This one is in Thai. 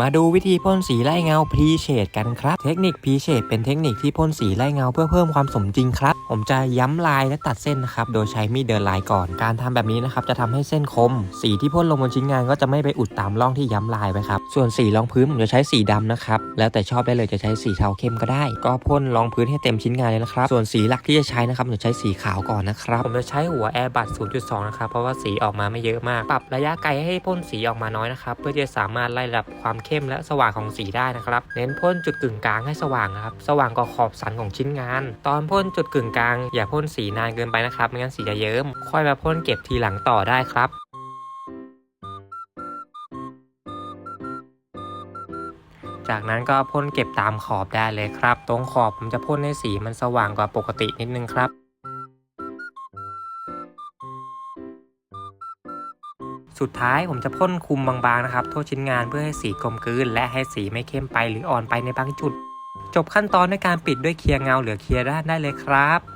มาดูวิธีพ่นสีไล่เงาพรีเชดกันครับ เทคนิคพรีเชดเป็นเทคนิคที่พ่นสีไล่เงาเพื่อเพิ่มความสมจริงครับ ผมจะย้ำลายและตัดเส้นนะครับ โดยใช้มีดเดินลายก่อน การทำแบบนี้นะครับจะทำให้เส้นคม สีที่พ่นลงบนชิ้นงานก็จะไม่ไปอุดตามร่องที่ย้ำลายไว้ครับ ส่วนสีรองพื้นผมจะใช้สีดำนะครับ แล้วแต่ชอบได้เลยจะใช้สีเทาเข้มก็ได้ ก็พ่นรองพื้นให้เต็มชิ้นงานเลยนะครับ ส่วนสีหลักที่จะใช้นะครับผมจะใช้สีขาวก่อนนะครับ ผมจะใช้หัวแอร์บัต0.2 นะครับ เพราะว่าสีออกมาไม่เยอะมาก ปรับระยะไกลให้พ่นสีออกมาน้อยนะครับ เพื่อจะสามารถไล่ระดับความเข้มและสว่างของสีได้นะครับ เน้นพ่นจุดกึ่งกลางให้สว่างนะครับ สว่างกว่าขอบสันของชิ้นงาน ตอนพ่นจุดกึ่งกลาง อย่าพ่นสีนานเกินไปนะครับไม่งั้นสีจะเยิ้ม ค่อยมาพ่นเก็บทีหลังต่อได้ครับจากนั้นก็พ่นเก็บตามขอบได้เลยครับ ตรงขอบผมจะพ่นให้สีมันสว่างกว่าปกตินิดนึงครับ สุดท้ายผมจะพ่นคุมบางๆนะครับทั่วชิ้นงานเพื่อให้สีกลมกลืน และให้สีไม่เข้มไปหรืออ่อนไปในบางจุด จบขั้นตอนด้วยการปิดด้วยเคลียร์เงาเหลือเคลียร์ด้านได้เลยครับ